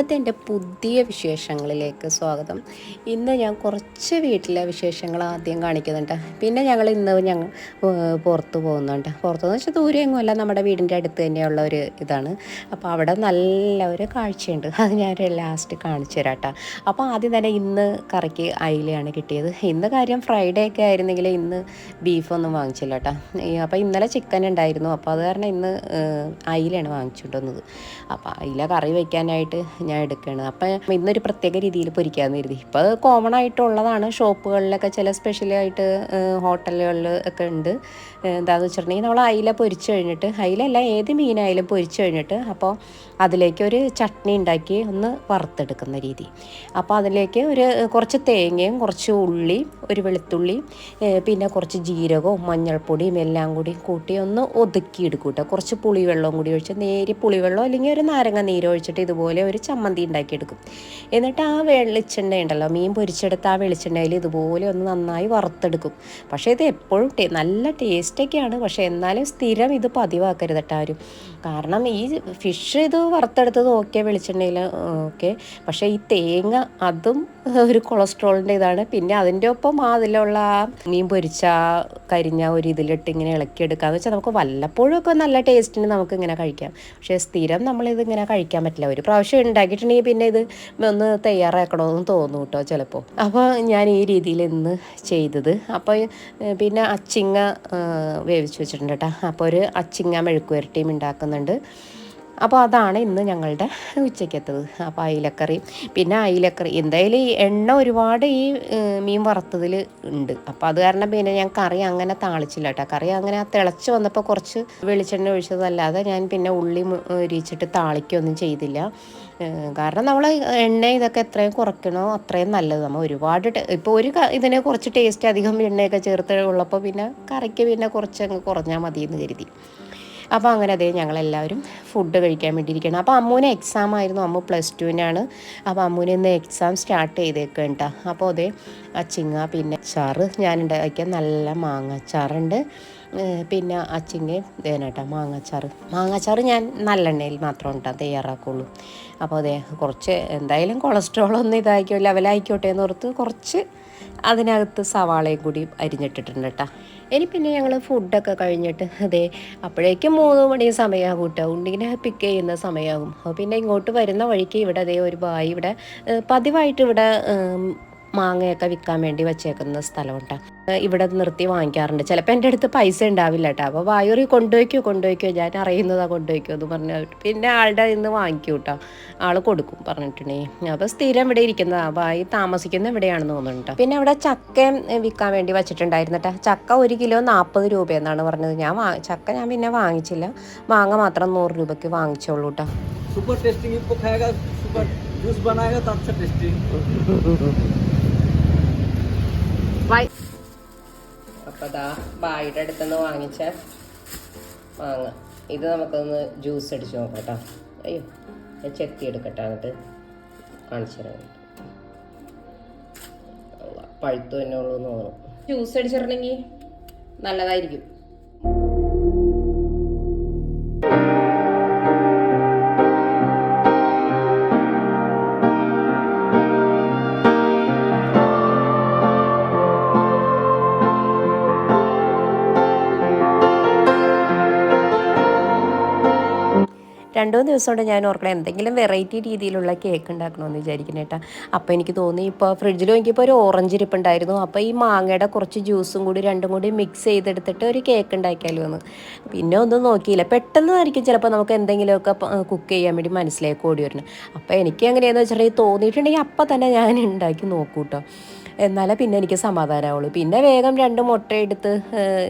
ഇന്നത്തെ എന്റെ പുതിയ വിശേഷങ്ങളിലേക്ക് സ്വാഗതം. ഇന്ന് ഞാൻ കുറച്ച് വീട്ടിലെ വിശേഷങ്ങൾ ആദ്യം കാണിക്കുന്നുണ്ട്. പിന്നെ ഞങ്ങൾ ഇന്ന് ഞങ്ങൾ പുറത്ത് പോകുന്നുണ്ട്. പുറത്തെന്ന് വെച്ചാൽ ദൂരെ നമ്മുടെ വീടിന്റെ അടുത്ത് തന്നെയുള്ള ഒരു ഇതാണ്. അപ്പോൾ അവിടെ നല്ല ഒരു കാഴ്ചയുണ്ട്. അത് ഞാൻ ലാസ്റ്റ് കാണിച്ചു തരാം കേട്ടോ. അപ്പോൾ ആദ്യം തന്നെ ഇന്ന് കറിക്ക് അയിലയാണ് കിട്ടിയത്. ഇന്ന് കാര്യം ഫ്രൈഡേ ഒക്കെ ആയിരുന്നെങ്കിൽ ഇന്ന് ബീഫൊന്നും വാങ്ങിച്ചില്ല കേട്ടോ. അപ്പോൾ ഇന്നലെ ചിക്കൻ ഉണ്ടായിരുന്നു. അപ്പോൾ അത് കാരണം ഇന്ന് അയിലയാണ് വാങ്ങിച്ചുകൊണ്ടുവന്നത്. അപ്പോൾ അയില കറി വയ്ക്കാനായിട്ട് ഞാൻ എടുക്കുന്നത് അപ്പം ഇന്നൊരു പ്രത്യേക രീതിയിൽ പൊരിക്കാമെന്ന് കരുതി. ഇപ്പോൾ കോമൺ ആയിട്ടുള്ളതാണ്. ഷോപ്പുകളിലൊക്കെ ചില സ്പെഷ്യലായിട്ട് ഹോട്ടലുകളിൽ ഒക്കെ ഉണ്ട്. എന്താണെന്ന് വെച്ചിട്ടുണ്ടെങ്കിൽ നമ്മൾ അയില പൊരിച്ചു കഴിഞ്ഞിട്ട് അയിലല്ല ഏത് മീനായാലും പൊരിച്ചു കഴിഞ്ഞിട്ട് അപ്പോൾ അതിലേക്ക് ഒരു ചട്നി ഉണ്ടാക്കി ഒന്ന് വറുത്തെടുക്കുന്ന രീതി. അപ്പോൾ അതിലേക്ക് ഒരു കുറച്ച് തേങ്ങയും കുറച്ച് ഉള്ളി ഒരു വെളുത്തുള്ളി പിന്നെ കുറച്ച് ജീരകവും മഞ്ഞൾപ്പൊടിയും എല്ലാം കൂടി കൂട്ടി ഒന്ന് ഒതുക്കിയെടുക്കും കേട്ടോ കുറച്ച് പുളിവെള്ളവും കൂടി ഒഴിച്ച് നേരി പുളിവെള്ളം അല്ലെങ്കിൽ ഒരു നാരങ്ങ നീരോ ഒഴിച്ചിട്ട് ഇതുപോലെ ഒരു ചമ്മന്തി ഉണ്ടാക്കിയെടുക്കും. എന്നിട്ട് ആ വെളിച്ചെണ്ണ ഉണ്ടല്ലോ മീൻ പൊരിച്ചെടുത്ത ആ വെളിച്ചെണ്ണയിൽ ഇതുപോലെ ഒന്ന് നന്നായി വറുത്തെടുക്കും. പക്ഷേ ഇത് എപ്പോഴും നല്ല ടേസ്റ്റൊക്കെയാണ് പക്ഷേ എന്നാലും സ്ഥിരം ഇത് പതിവാക്കരുത് കേട്ടോ ആരും. കാരണം ഈ ഫിഷ് ഇത് വറുത്തെടുത്തത് ഓക്കെ വെളിച്ചെണ്ണയിൽ ഓക്കെ പക്ഷേ ഈ തേങ്ങ അതും ഒരു കൊളസ്ട്രോളിന്റെ ഇതാണ്. പിന്നെ അതിന്റെ ഒപ്പം അതിലുള്ള മീൻ പൊരിച്ച കരിഞ്ഞ ഒരു ഇതിലിട്ട് ഇങ്ങനെ ഇളക്കിയെടുക്കാന്ന് വെച്ചാൽ നമുക്ക് വല്ലപ്പോഴും ഒക്കെ നല്ല ടേസ്റ്റിന് നമുക്ക് ഇങ്ങനെ കഴിക്കാം. പക്ഷേ സ്ഥിരം നമ്മളിത് ഇങ്ങനെ കഴിക്കാൻ പറ്റില്ല. ഒരു പ്രാവശ്യം ഉണ്ടാക്കിയിട്ടുണ്ടെങ്കിൽ പിന്നെ ഇത് ഒന്ന് തയ്യാറാക്കണമെന്ന് തോന്നും കേട്ടോ ചിലപ്പോൾ. അപ്പോൾ ഞാൻ ഈ രീതിയിൽ ഇന്ന് ചെയ്തത്. അപ്പോൾ പിന്നെ അച്ചിങ്ങ വേവിച്ച് വെച്ചിട്ടുണ്ട് കേട്ടോ. അപ്പോൾ ഒരു അച്ചിങ്ങ മെഴുക്കുവരട്ടിയും ഉണ്ടാക്കുന്നുണ്ട്. അപ്പോൾ അതാണ് ഇന്ന് ഞങ്ങളുടെ ഉച്ചയ്ക്കെത്തത്. അപ്പോൾ അയിലക്കറി. പിന്നെ അയിലക്കറി. എന്തായാലും ഈ എണ്ണ ഒരുപാട് ഈ മീൻ വറുത്തതിൽ ഉണ്ട്. അപ്പോൾ അത് കാരണം പിന്നെ ഞാൻ കറി അങ്ങനെ താളിച്ചില്ല കേട്ടോ. കറി അങ്ങനെ തിളച്ച് വന്നപ്പോൾ കുറച്ച് വെളിച്ചെണ്ണ ഒഴിച്ചതല്ലാതെ ഞാൻ പിന്നെ ഉള്ളി ഒരിച്ചിട്ട് താളിക്കൊന്നും ചെയ്തില്ല. കാരണം നമ്മൾ എണ്ണ ഇതൊക്കെ എത്രയും കുറയ്ക്കണോ അത്രയും നല്ലത്. നമ്മൾ ഒരുപാട് ഇപ്പോൾ ഒരു ഇതിനെ ഇതിന് കുറച്ച് ടേസ്റ്റ് അധികം എണ്ണയൊക്കെ ചേർത്ത് ഉള്ളപ്പോൾ പിന്നെ കറിക്ക് പിന്നെ കുറച്ച് അങ്ങ് കുറഞ്ഞാൽ മതി എന്ന് കരുതി. അപ്പോൾ അങ്ങനെ അതേ ഞങ്ങളെല്ലാവരും ഫുഡ് കഴിക്കാൻ വേണ്ടിയിരിക്കണം അപ്പോൾ അമ്മൂന് എക്സാം ആയിരുന്നു. അമ്മു പ്ലസ് ടുവിനാണ് അപ്പോൾ അമ്മൂന് ഇന്ന് എക്സാം സ്റ്റാർട്ട് ചെയ്തേക്കാം കേട്ടോ അപ്പോൾ അതേ അച്ചിങ്ങ പിന്നെ അച്ചാറ് ഞാൻ ഉണ്ടാക്കിയ നല്ല മാങ്ങ അച്ചാറുണ്ട് പിന്നെ അച്ചിങ്ങയും തേനേട്ടാ മാങ്ങാച്ചാറ്. മാങ്ങാച്ചാറ് ഞാൻ നല്ലെണ്ണയിൽ മാത്രം കേട്ടോ തയ്യാറാക്കുള്ളൂ. അപ്പോൾ അതെ കുറച്ച് എന്തായാലും കൊളസ്ട്രോളൊന്നും ഇതാക്കിയോ ലെവലായിക്കോട്ടെ എന്ന് ഓർത്ത് കുറച്ച് അതിനകത്ത് സവാളയും കൂടി അരിഞ്ഞിട്ടിട്ടുണ്ട് കേട്ടോ ഇനി പിന്നെ ഞങ്ങൾ ഫുഡൊക്കെ കഴിഞ്ഞിട്ട് അതെ അപ്പോഴേക്കും മൂന്ന് മണി സമയമാകും കേട്ടോ ഉണ്ണിനെ പിക്ക് ചെയ്യുന്ന സമയമാകും പിന്നെ ഇങ്ങോട്ട് വരുന്ന വഴിക്ക് ഇവിടെ അതേ ഒരു ബായി ഇവിടെ പതിവായിട്ട് ഇവിടെ മാങ്ങയൊക്കെ വിൽക്കാൻ വേണ്ടി വെച്ചേക്കുന്ന സ്ഥലമുണ്ട്. ഇവിടെ നിർത്തി വാങ്ങിക്കാറുണ്ട് ചിലപ്പോൾ എൻ്റെ അടുത്ത് പൈസ ഉണ്ടാവില്ല കേട്ടോ അപ്പോൾ വായൂറി കൊണ്ടുപോയിക്കോ കൊണ്ടുപോയിക്കോ ഞാൻ അറിയുന്നതാ കൊണ്ടുപോയിക്കോ എന്ന് പറഞ്ഞു പിന്നെ ആളുടെ ഇന്ന് വാങ്ങിക്കൂ കേട്ടോ ആൾ കൊടുക്കും പറഞ്ഞിട്ടുണ്ടെങ്കിൽ അപ്പോൾ സ്ഥിരം ഇവിടെ ഇരിക്കുന്നതാ വായി താമസിക്കുന്ന ഇവിടെയാണെന്ന് തോന്നുന്നുണ്ട് പിന്നെ അവിടെ ചക്കയും ഏഹ്, വിൽക്കാൻ വേണ്ടി വെച്ചിട്ടുണ്ടായിരുന്നു കേട്ടോ ചക്ക ഒരു കിലോ നാൽപ്പത് രൂപയെന്നാണ് പറഞ്ഞത് ഞാൻ വാ ചക്ക ഞാൻ പിന്നെ വാങ്ങിച്ചില്ല മാങ്ങ മാത്രം നൂറ് രൂപയ്ക്ക് വാങ്ങിച്ചോളൂ കേട്ടോ सुपर टेस्टिंग इसको खाएगा सुपर जूस बनाएगा तो अच्छा टेस्टिंग അപ്പോൾ ബായിയുടെ ബായുടെ അടുത്തുനിന്ന് വാങ്ങിച്ച മാങ്ങ. ഇത് നമുക്കൊന്ന് ജ്യൂസ് അടിച്ച് നോക്കാം കേട്ടോ അയ്യോ ഞാൻ ചെത്തി എടുക്കട്ടെ എന്നിട്ട് കാണിച്ചു തരാം. പഴുത്തു തന്നെ ഉള്ളൂ എന്ന് തോന്നുന്നു. ജ്യൂസ് അടിച്ചിട്ടുണ്ടെങ്കിൽ നല്ലതായിരിക്കും. രണ്ടു ദിവസം കൊണ്ട് ഞാൻ ഓർക്കണം എന്തെങ്കിലും വെറൈറ്റി രീതിയിലുള്ള കേക്ക് ഉണ്ടാക്കണമെന്ന് വിചാരിക്കുന്നത് കേട്ടോ അപ്പോൾ എനിക്ക് തോന്നി ഇപ്പോൾ ഫ്രിഡ്ജിൽ നോക്കിയപ്പോൾ ഒരു ഓറഞ്ച് ഇരിപ്പുണ്ടായിരുന്നു. അപ്പോൾ ഈ മാങ്ങയുടെ കുറച്ച് ജ്യൂസും കൂടി രണ്ടും കൂടി മിക്സ് ചെയ്തെടുത്തിട്ട് ഒരു കേക്ക് ഉണ്ടാക്കിയാലോ എന്ന്. പിന്നെ ഒന്നും നോക്കിയില്ല. പെട്ടെന്നായിരിക്കും ചിലപ്പോൾ നമുക്ക് എന്തെങ്കിലുമൊക്കെ കുക്ക് ചെയ്യാൻ വേണ്ടി മനസ്സിലേക്ക് ഓടി വരുന്നത് അപ്പോൾ എനിക്ക് എങ്ങനെയാണെന്ന് വെച്ചിട്ടുണ്ടെങ്കിൽ തോന്നിയിട്ടുണ്ടെങ്കിൽ അപ്പം തന്നെ ഞാൻ ഉണ്ടാക്കി നോക്കൂ കേട്ടോ എന്നാലേ പിന്നെ എനിക്ക് സമാധാനമാവുള്ളൂ പിന്നെ വേഗം രണ്ട് മുട്ട എടുത്ത്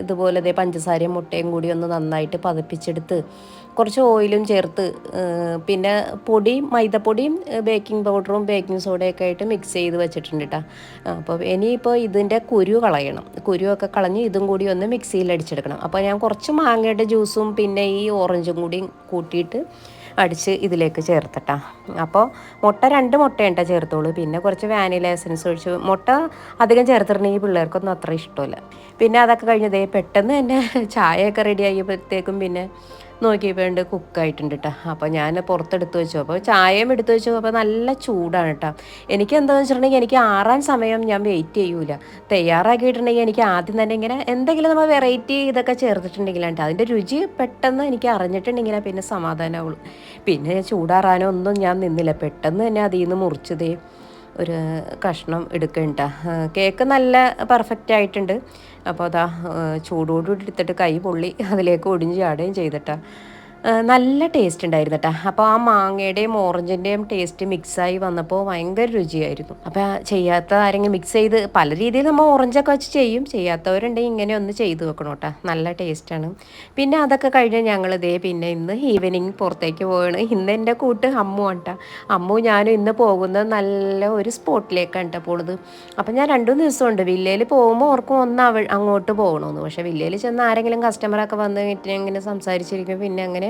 ഇതുപോലെ പഞ്ചസാരയും മുട്ടയും കൂടി ഒന്ന് നന്നായിട്ട് പതപ്പിച്ചെടുത്ത് കുറച്ച് ഓയിലും ചേർത്ത് പിന്നെ പൊടിയും മൈദപ്പൊടിയും ബേക്കിംഗ് പൗഡറും ബേക്കിംഗ് സോഡയൊക്കെ ആയിട്ട് മിക്സ് ചെയ്ത് വെച്ചിട്ടുണ്ട് കേട്ടോ അപ്പോൾ ഇനിയിപ്പോൾ ഇതിന്റെ കുരു കളയണം. കുരുവൊക്കെ കളഞ്ഞ് ഇതും കൂടി ഒന്ന് മിക്സിയിൽ അടിച്ചെടുക്കണം അപ്പോൾ ഞാൻ കുറച്ച് മാങ്ങയുടെ ജ്യൂസും പിന്നെ ഈ ഓറഞ്ചും കൂടി കൂട്ടിയിട്ട് അടിച്ച് ഇതിലേക്ക് ചേർത്തിട്ടാ. അപ്പോൾ മുട്ട രണ്ട് മുട്ടയുണ്ട ചേർത്തോളൂ. പിന്നെ കുറച്ച് വാനില എസൻസ് ഒഴിച്ച് മുട്ട അധികം ചേർത്തിട്ടുണ്ടെങ്കിൽ പിള്ളേർക്കൊന്നും അത്ര ഇഷ്ടമില്ല. പിന്നെ അതൊക്കെ കഴിഞ്ഞതേ പെട്ടെന്ന് തന്നെ ചായയൊക്കെ റെഡി ആയപ്പോഴത്തേക്കും പിന്നെ നോക്കിയപ്പോൾ ഉണ്ട് കുക്കായിട്ടുണ്ട് കേട്ടോ അപ്പോൾ ഞാൻ പുറത്തെടുത്ത് വെച്ചു. അപ്പോൾ ചായയും എടുത്ത് വെച്ചു. അപ്പോൾ നല്ല ചൂടാണ് കേട്ടോ എനിക്ക് എന്താണെന്ന് വെച്ചിട്ടുണ്ടെങ്കിൽ എനിക്ക് ആറാൻ സമയം ഞാൻ വെയിറ്റ് ചെയ്യൂല. തയ്യാറാക്കിയിട്ടുണ്ടെങ്കിൽ എനിക്ക് ആദ്യം തന്നെ ഇങ്ങനെ എന്തെങ്കിലും നമ്മൾ വെറൈറ്റി ഇതൊക്കെ ചേർത്തിട്ടുണ്ടെങ്കിലാണ് ട്ടോ. അതിന്റെ രുചി പെട്ടെന്ന് എനിക്ക് അറിഞ്ഞിട്ടുണ്ടെങ്കിൽ പിന്നെ സമാധാനമാവുള്ളൂ പിന്നെ ചൂടാറാനോ ഒന്നും ഞാൻ നിന്നില്ല. പെട്ടെന്ന് തന്നെ അതിൽ നിന്ന് മുറിച്ചതേ. ഒരു കഷ്ണം എടുക്കണ്ട കേക്ക് നല്ല പെർഫെക്റ്റ് ആയിട്ടുണ്ട്. അപ്പോൾ അതാ ചൂടോടുകൂടി എടുത്തിട്ട് കൈ പൊള്ളി അതിലേക്ക് ഒടിഞ്ഞ് ചാടുകയും ചെയ്തിട്ടാ. ആ, നല്ല ടേസ്റ്റ് ഉണ്ടായിരുന്നു കേട്ടോ അപ്പോൾ ആ മാങ്ങയുടെയും ഓറഞ്ചിന്റെയും ടേസ്റ്റ് മിക്സായി വന്നപ്പോൾ ഭയങ്കര രുചിയായിരുന്നു. അപ്പോൾ ചെയ്യാത്ത ആരെങ്കിലും മിക്സ് ചെയ്ത് പല രീതിയിൽ നമ്മൾ ഓറഞ്ചൊക്കെ വെച്ച് ചെയ്യും. ചെയ്യാത്തവരുണ്ടെങ്കിൽ ഇങ്ങനെ ഒന്ന് ചെയ്ത് വെക്കണം കേട്ടോ നല്ല ടേസ്റ്റാണ് പിന്നെ അതൊക്കെ കഴിഞ്ഞ് ഞങ്ങൾ ഇതേ പിന്നെ ഇന്ന് ഈവനിങ് പുറത്തേക്ക് പോവാണ്. ഇന്ന് എന്റെ കൂട്ട് അമ്മു കേട്ടോ അമ്മു ഞാനും ഇന്ന് പോകുന്നത് നല്ല ഒരു സ്പോട്ടിലേക്കാണ് കേട്ടോ പോണത്. അപ്പം ഞാൻ രണ്ടു ദിവസമുണ്ട്. വില്ലയിൽ പോകുമ്പോൾ ഓർക്കും ഒന്ന് അവ അങ്ങോട്ട് പോകണമെന്ന് പക്ഷേ വില്ലയിൽ ചെന്ന് ആരെങ്കിലും കസ്റ്റമറൊക്കെ വന്ന് ഇങ്ങനെ സംസാരിച്ചിരിക്കും. പിന്നെ അങ്ങനെ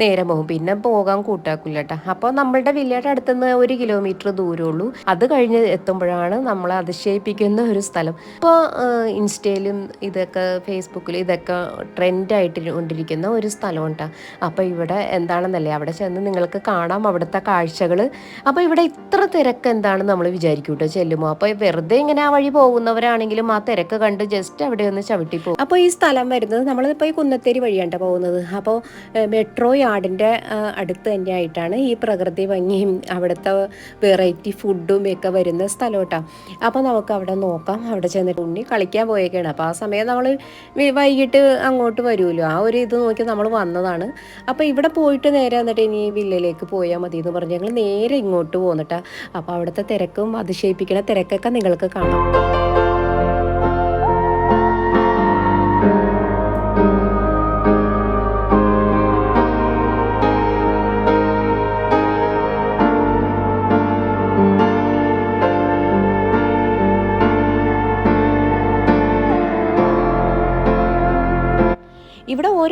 നേരം പോകും പിന്നെ പോകാൻ കൂട്ടാക്കില്ല കേട്ടോ അപ്പോൾ നമ്മളുടെ വില്ലയുടെ അടുത്തുനിന്ന് ഒരു കിലോമീറ്റർ ദൂരമുള്ളൂ. അത് കഴിഞ്ഞ് എത്തുമ്പോഴാണ് നമ്മളെ അതിശയിപ്പിക്കുന്ന ഒരു സ്ഥലം. ഇപ്പോൾ ഇൻസ്റ്റയിലും ഇതൊക്കെ ഫേസ്ബുക്കിലും ഇതൊക്കെ ട്രെൻഡായിട്ട് കൊണ്ടിരിക്കുന്ന ഒരു സ്ഥലമുണ്ട്. അപ്പോൾ ഇവിടെ എന്താണെന്നല്ലേ? അവിടെ ചെന്ന് നിങ്ങൾക്ക് കാണാം അവിടുത്തെ കാഴ്ചകൾ അപ്പോൾ ഇവിടെ ഇത്ര തിരക്ക് എന്താണെന്ന് നമ്മൾ വിചാരിക്കും കേട്ടോ ചെല്ലുമ്പോൾ. അപ്പോൾ വെറുതെ ഇങ്ങനെ ആ വഴി പോകുന്നവരാണെങ്കിലും ആ തിരക്ക് കണ്ട് ജസ്റ്റ് അവിടെ ഒന്ന് ചവിട്ടി പോകും. അപ്പോൾ ഈ സ്ഥലം വരുന്നത് നമ്മളിപ്പോൾ ഈ കുന്നത്തേരി വഴിയാണ് പോകുന്നത്. അപ്പോൾ മെട്രോ യാർഡിന്റെ അടുത്ത് തന്നെയായിട്ടാണ് ഈ പ്രകൃതി ഭംഗിയും അവിടുത്തെ വെറൈറ്റി ഫുഡും ഒക്കെ വരുന്ന സ്ഥലം കേട്ടോ അപ്പോൾ നമുക്ക് അവിടെ നോക്കാം. അവിടെ ചെന്നിട്ട് ഉണ്ണി കളിക്കാൻ പോയേക്കാണ്. അപ്പോൾ ആ സമയം നമ്മൾ വൈകിട്ട് അങ്ങോട്ട് വരുമല്ലോ. ആ ഒരു ഇത് നോക്കി നമ്മൾ വന്നതാണ്. അപ്പോൾ ഇവിടെ പോയിട്ട് നേരെ എന്നിട്ട് ഇനി വില്ലയിലേക്ക് പോയാൽ മതി എന്ന് പറഞ്ഞ് ഞങ്ങൾ നേരെ ഇങ്ങോട്ട് പോന്നിട്ടാ. അപ്പോൾ അവിടുത്തെ തിരക്കും അതിശയിപ്പിക്കുന്ന തിരക്കൊക്കെ നിങ്ങൾക്ക് കാണാം.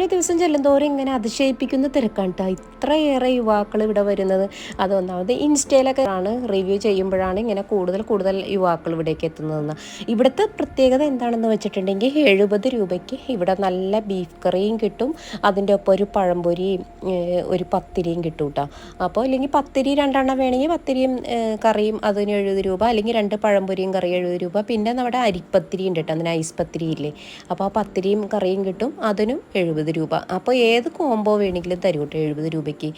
ഓരോ ദിവസം ചെല്ലുന്തോറും ഇങ്ങനെ അതിശയിപ്പിക്കുന്ന തിരക്കാണ് കേട്ടോ ഇത്രയേറെ യുവാക്കൾ ഇവിടെ വരുന്നത്. അതൊന്നാമത് ഇൻസ്റ്റയിലൊക്കെ ആണ് റിവ്യൂ ചെയ്യുമ്പോഴാണ് ഇങ്ങനെ കൂടുതൽ കൂടുതൽ യുവാക്കൾ ഇവിടേക്ക് എത്തുന്നതെന്ന്. ഇവിടുത്തെ പ്രത്യേകത എന്താണെന്ന് വെച്ചിട്ടുണ്ടെങ്കിൽ എഴുപത് രൂപയ്ക്ക് ഇവിടെ നല്ല ബീഫ് കറിയും കിട്ടും. അതിന്റെ ഒപ്പം ഒരു പഴംപൊരിയും ഒരു പത്തിരിയും കിട്ടും കേട്ടോ അപ്പോൾ അല്ലെങ്കിൽ പത്തിരി രണ്ടെണ്ണം വേണമെങ്കിൽ പത്തിരിയും കറിയും അതിന് എഴുപത് രൂപ അല്ലെങ്കിൽ രണ്ട് പഴംപൊരിയും കറിയും എഴുപത് രൂപ. പിന്നെ നമ്മുടെ അരിപ്പത്തിരി ഉണ്ട് കേട്ടോ അതിന് ഐസ് പത്തിരി ഇല്ലേ. അപ്പോൾ ആ പത്തിരിയും കറിയും കിട്ടും. അതിനും എഴുപത് രൂപ. അപ്പോൾ ഏത് കോംബോ വേണമെങ്കിലും തരും കേട്ടോ എഴുപത് രൂപയ്ക്ക്.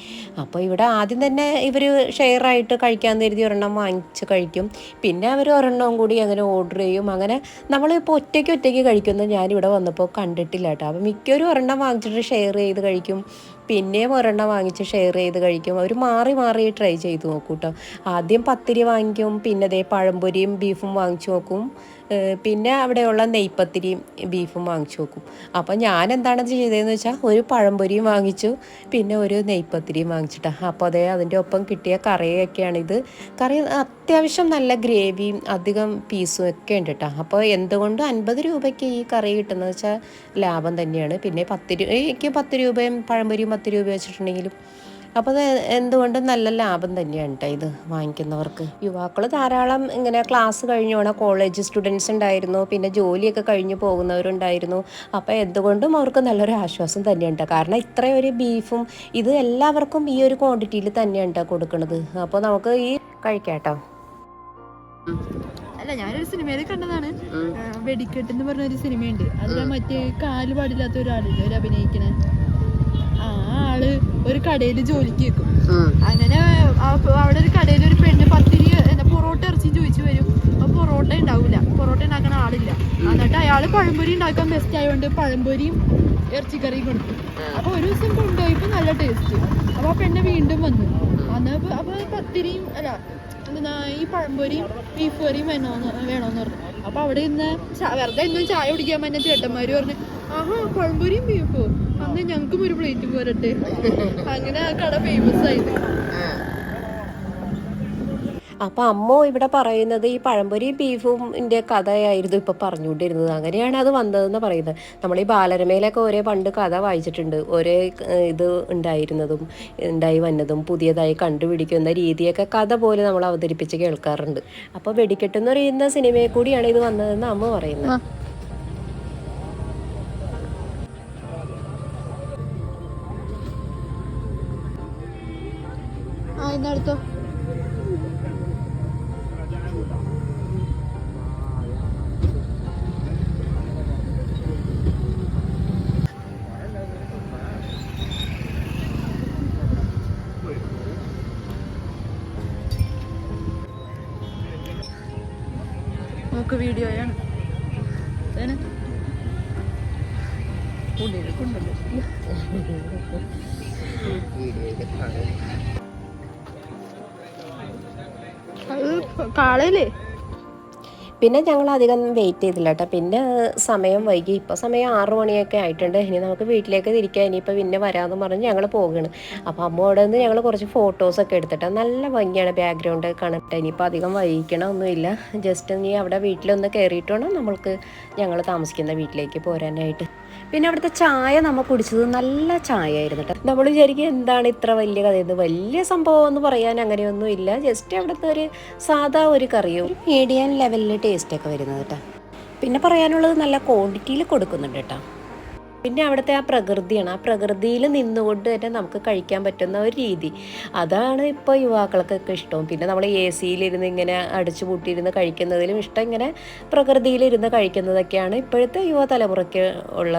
അപ്പോൾ ഇവിടെ ആദ്യം തന്നെ ഇവർ ഷെയറായിട്ട് കഴിക്കാൻ കരുതി ഒരെണ്ണം വാങ്ങിച്ച് കഴിക്കും. പിന്നെ അവർ ഒരെണ്ണം കൂടി അങ്ങനെ ഓർഡർ ചെയ്യും. അങ്ങനെ നമ്മളിപ്പോൾ ഒറ്റയ്ക്ക് ഒറ്റയ്ക്ക് കഴിക്കുന്നത് ഞാനിവിടെ വന്നപ്പോൾ കണ്ടിട്ടില്ല കേട്ടോ അപ്പോൾ മിക്കവരും ഒരെണ്ണം വാങ്ങിച്ചിട്ട് ഷെയർ ചെയ്ത് കഴിക്കും. പിന്നെയും ഒരെണ്ണം വാങ്ങിച്ച് ഷെയർ ചെയ്ത് കഴിക്കും. അവർ മാറി മാറി ട്രൈ ചെയ്ത് നോക്കും കേട്ടോ ആദ്യം പത്തിരി വാങ്ങിക്കും. പിന്നെ അതേ പഴംപൊരിയും ബീഫും വാങ്ങിച്ചു നോക്കും. പിന്നെ അവിടെയുള്ള നെയ്പ്പത്തിരിയും ബീഫും വാങ്ങിച്ചു വെക്കും. അപ്പോൾ ഞാൻ എന്താണ് ചെയ്തതെന്ന് വെച്ചാൽ ഒരു പഴംപൊരിയും വാങ്ങിച്ചു പിന്നെ ഒരു നെയ്പ്പത്തിരിയും വാങ്ങിച്ചിട്ടാണ് അപ്പോൾ അതേ അതിന്റെ ഒപ്പം കിട്ടിയ കറിയൊക്കെയാണ് ഇത് കറി അത്യാവശ്യം നല്ല ഗ്രേവിയും അധികം പീസും ഒക്കെ ഉണ്ട് കേട്ടോ അപ്പോൾ എന്തുകൊണ്ട് അൻപത് രൂപയ്ക്ക് ഈ കറി കിട്ടുന്നത് വെച്ചാൽ ലാഭം തന്നെയാണ്. പിന്നെ പത്ത് രൂപയ്ക്ക് പത്ത് രൂപയും പഴംപൊരിയും പത്ത് രൂപ വെച്ചിട്ടുണ്ടെങ്കിലും അപ്പോൾ അത് എന്തുകൊണ്ടും നല്ല ലാഭം തന്നെയാണ് കേട്ടോ ഇത് വാങ്ങിക്കുന്നവർക്ക്? യുവാക്കൾ ധാരാളം ഇങ്ങനെ ക്ലാസ് കഴിഞ്ഞോണ കോളേജ് സ്റ്റുഡൻസ് ഉണ്ടായിരുന്നു പിന്നെ ജോലിയൊക്കെ കഴിഞ്ഞ് പോകുന്നവരുണ്ടായിരുന്നു. അപ്പോൾ എന്തുകൊണ്ടും അവർക്ക് നല്ലൊരു ആശ്വാസം തന്നെയുണ്ട് ട്ടോ. കാരണം ഇത്രയും ഒരു ബീഫും ഇത് എല്ലാവർക്കും ഈ ഒരു ക്വാണ്ടിറ്റിയിൽ തന്നെയാണ് ട്ടോ കൊടുക്കുന്നത് അപ്പോൾ നമുക്ക് ഈ കഴിക്കാം കേട്ടോ അല്ല ഞാനൊരു സിനിമയിൽ കണ്ടതാണ്. വെടിക്കെട്ട് എന്ന് പറഞ്ഞ ഒരു സിനിമയുണ്ട്. അതിൽ മറ്റേ കാൽ പാടില്ലാത്ത ഒരാളില്ലേ ഒരു അഭിനയിക്കണേ? ആ ആൾ ഒരു കടയിൽ ജോലിക്ക് വെക്കും അങ്ങനെ അവിടെ ഒരു കടയിൽ ഒരു പെണ്ണ് പത്തിരി പൊറോട്ട ഇറച്ചി ചോദിച്ചു വരും. അപ്പൊ പൊറോട്ട ഉണ്ടാവില്ല പൊറോട്ട ഉണ്ടാക്കണ ആളില്ല. എന്നിട്ട് അയാൾ പഴംപൊരി ഉണ്ടാക്കാൻ ബെസ്റ്റ് ആയതുകൊണ്ട് പഴംപൊരിയും ഇറച്ചിക്കറിയും കൊടുത്തു അപ്പൊ ഒരു ദിവസം കൊണ്ടുപോയപ്പോ നല്ല ടേസ്റ്റ് അപ്പൊ ആ പെണ്ണ് വീണ്ടും വന്നു. വന്നപ്പോ അപ്പൊ പത്തിരിയും അല്ല എന്താ ഈ പഴംപൊരിയും ബീഫ് കറിയും വേണോന്ന് വേണോന്ന് പറഞ്ഞു. അപ്പൊ അവിടെ ഇന്ന് വെറുതെ ഇന്നും ചായ കുടിക്കാൻ പറ്റുന്ന ചേട്ടന്മാര് പറഞ്ഞു ആഹാ പഴംപൊരിയും ബീഫോ. അന്ന് ഞങ്ങൾക്കും ഒരു പ്ലേറ്റ് പോരട്ടെ. അങ്ങനെ ആ കട ഫേമസ് ആയത് അപ്പോൾ അമ്മ ഇവിടെ പറയുന്നത് ഈ പഴംപൊരി ബീഫിന്റെ കഥയായിരുന്നു ഇപ്പോൾ പറഞ്ഞുകൊണ്ടിരുന്നത്. അങ്ങനെയാണ് അത് വന്നതെന്ന് പറയുന്നത്. നമ്മൾ ഈ ബാലരമയിലൊക്കെ ഒരേ പണ്ട് കഥ വായിച്ചിട്ടുണ്ട്. ഒരേ ഇത് ഉണ്ടായിരുന്നതും ഉണ്ടായി വന്നതും പുതിയതായി കണ്ടുപിടിക്കുന്ന രീതിയൊക്കെ കഥ പോലെ നമ്മൾ അവതരിപ്പിച്ച് കേൾക്കാറുണ്ട്. അപ്പോൾ വെടിക്കെട്ടെന്ന് പറയുന്ന സിനിമയെ കൂടിയാണ് ഇത് വന്നതെന്ന് അമ്മ പറയുന്നത്. അതിന്റെ നമുക്ക് വീഡിയോയാണ്. അത് കാളയില്ലേ പിന്നെ ഞങ്ങൾ അധികം വെയിറ്റ് ചെയ്തില്ല കേട്ടോ പിന്നെ സമയം വൈകി. ഇപ്പോൾ സമയം ആറു മണിയൊക്കെ ആയിട്ടുണ്ട്. ഇനി നമുക്ക് വീട്ടിലേക്ക് തിരിക്കാം. ഇനിയിപ്പോൾ പിന്നെ വരാമെന്ന് പറഞ്ഞ് ഞങ്ങൾ പോകുകയാണ് അപ്പോൾ അമ്മ അവിടെ നിന്ന് ഞങ്ങൾ കുറച്ച് ഫോട്ടോസൊക്കെ എടുത്തിട്ട്. നല്ല ഭംഗിയാണ് ബാക്ക്ഗ്രൗണ്ട് കണ്ടിട്ട്. ഇനിയിപ്പോൾ അധികം വൈകിക്കണമൊന്നുമില്ല ജസ്റ്റ് നീ അവിടെ വീട്ടിലൊന്ന് കയറിയിട്ട് വേണം നമ്മൾക്ക് ഞങ്ങൾ താമസിക്കുന്ന വീട്ടിലേക്ക് പോരാനായിട്ട്. പിന്നെ അവിടുത്തെ ചായ നമ്മൾ കുടിച്ചത് നല്ല ചായ ആയിരുന്നു കേട്ടോ നമ്മൾ വിചാരിക്കും എന്താണ് ഇത്ര വലിയ കഥ? ഇത് വലിയ സംഭവം എന്ന് പറയാൻ അങ്ങനെയൊന്നും ഇല്ല ജസ്റ്റ് അവിടുത്തെ ഒരു സാധാ ഒരു കറിയും. മീഡിയം ലെവലിൽ ടേസ്റ്റൊക്കെ വരുന്നത് കേട്ടോ പിന്നെ പറയാനുള്ളത് നല്ല ക്വാണ്ടിറ്റിയിൽ കൊടുക്കുന്നുണ്ട് കേട്ടോ പിന്നെ അവിടുത്തെ ആ പ്രകൃതിയാണ്. ആ പ്രകൃതിയിൽ നിന്നുകൊണ്ട് തന്നെ നമുക്ക് കഴിക്കാൻ പറ്റുന്ന ഒരു രീതി. അതാണ് ഇപ്പോൾ യുവാക്കൾക്കൊക്കെ ഇഷ്ടവും പിന്നെ നമ്മൾ എ സിയിലിരുന്ന് ഇങ്ങനെ അടിച്ചു പൂട്ടിയിരുന്ന് കഴിക്കുന്നതിലും ഇഷ്ടം ഇങ്ങനെ പ്രകൃതിയിലിരുന്ന് കഴിക്കുന്നതൊക്കെയാണ് ഇപ്പോഴത്തെ യുവതലമുറയ്ക്ക് ഉള്ള.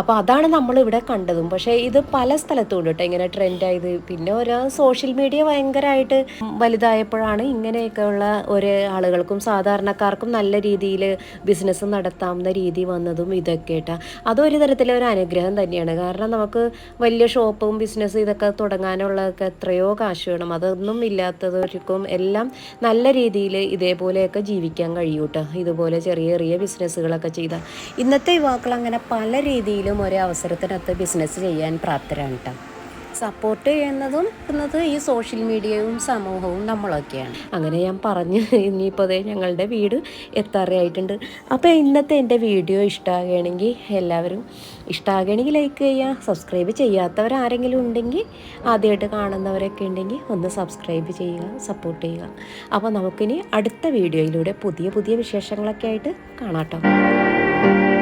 അപ്പോൾ അതാണ് നമ്മളിവിടെ കണ്ടതും. പക്ഷേ ഇത് പല സ്ഥലത്തും ഉണ്ട് കേട്ടോ. ഇങ്ങനെ ട്രെൻഡായത്. പിന്നെ ഓരോ സോഷ്യൽ മീഡിയ ഭയങ്കരമായിട്ട് വലുതായപ്പോഴാണ് ഇങ്ങനെയൊക്കെയുള്ള ഒരു ആളുകൾക്കും സാധാരണക്കാർക്കും നല്ല രീതിയിൽ ബിസിനസ് നടത്താവുന്ന രീതി വന്നതും ഇതൊക്കെ കേട്ടോ. അതൊരു തരത്തിലെ ഒരു അനുഗ്രഹം തന്നെയാണ്. കാരണം നമുക്ക് വലിയ ഷോപ്പും ബിസിനസ് ഇതൊക്കെ തുടങ്ങാനുള്ളതൊക്കെ എത്രയോ കാശ് വേണം. അതൊന്നും ഇല്ലാത്തവർക്കും എല്ലാം നല്ല രീതിയിൽ ഇതേപോലെയൊക്കെ ജീവിക്കാൻ കഴിയൂട്ടോ. ഇതുപോലെ ചെറിയ ചെറിയ ബിസിനസ്സുകളൊക്കെ ചെയ്താൽ ഇന്നത്തെ യുവാക്കൾ അങ്ങനെ പല രീതിയിലും ഒരു അവസരത്തിനകത്ത് ബിസിനസ് ചെയ്യാൻ പ്രാപ്തരാണ് കേട്ടോ സപ്പോർട്ട് ചെയ്യുന്നതും എന്നത് ഈ സോഷ്യൽ മീഡിയയും സമൂഹവും നമ്മളൊക്കെയാണ്. അങ്ങനെ ഞാൻ പറഞ്ഞ് ഇനിയിപ്പോൾ അതേ ഞങ്ങളുടെ വീട് എത്താറായിട്ടുണ്ട് അപ്പോൾ ഇന്നത്തെ എന്റെ വീഡിയോ ഇഷ്ടമാകുകയാണെങ്കിൽ എല്ലാവരും ഇഷ്ടമാകുകയാണെങ്കിൽ ലൈക്ക് ചെയ്യുക സബ്സ്ക്രൈബ് ചെയ്യാത്തവർ ആരെങ്കിലും ഉണ്ടെങ്കിൽ ആദ്യമായിട്ട് കാണുന്നവരൊക്കെ ഉണ്ടെങ്കിൽ ഒന്ന് സബ്സ്ക്രൈബ് ചെയ്യുക സപ്പോർട്ട് ചെയ്യുക. അപ്പോൾ നമുക്കിനി അടുത്ത വീഡിയോയിലൂടെ പുതിയ പുതിയ വിശേഷങ്ങളൊക്കെ ആയിട്ട് കാണാം കേട്ടോ